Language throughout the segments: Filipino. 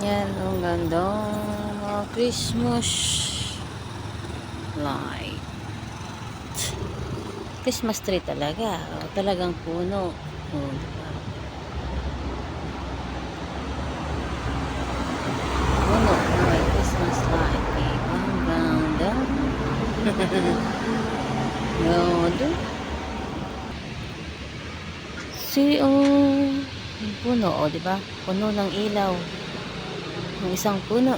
Yan, ang gandang mga Christmas light. Christmas tree talaga. O, talagang puno. O, diba? Puno na may Christmas light. Ang ganda. Ganda. Si, oh, yung puno, o, diba? Puno ng ilaw. Ng isang puno.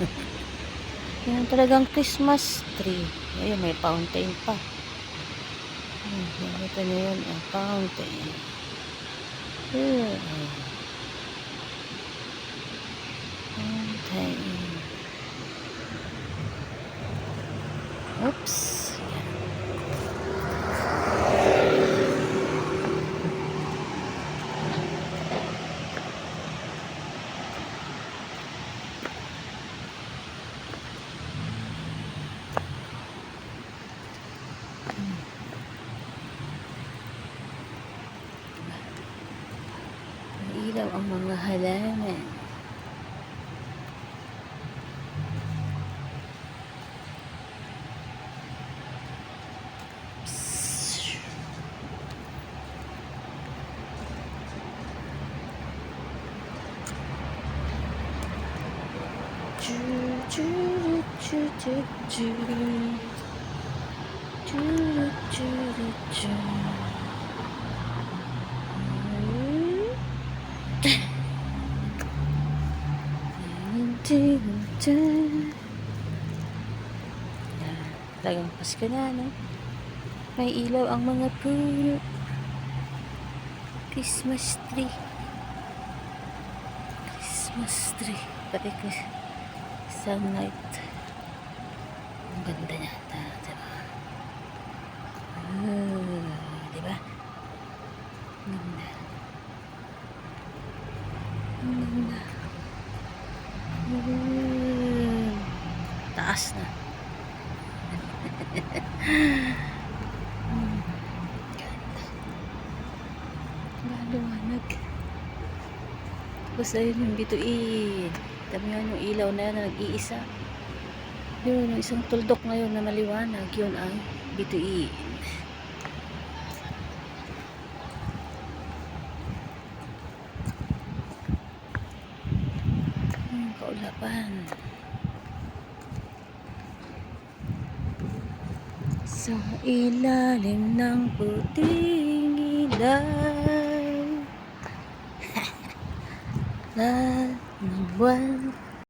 Yan talagang Christmas tree. Ayun, may fountain pa. Hmm, nakita niyo yun, ang fountain. Yeah. Ilaw ang mga halaman. Psst. Chu, chu. Yan. Talagang Pasko na, no? May ilaw ang mga puno. Christmas tree. Christmas tree. Pati sunlight. Ang ganda niya. Ta- Diba? Oh, diba? Ang ganda. Ang ganda. Mm. Taas na. Ganda. Maluwanag. Tapos ayun yung bituin. Tama yun yung ilaw na yan na nag-iisa. Yun, yung isang tuldok ngayon na maliwanag. Yun ay bituin. Kaulapan. Sa ilalim ng puting ilaw Lahat ng buwan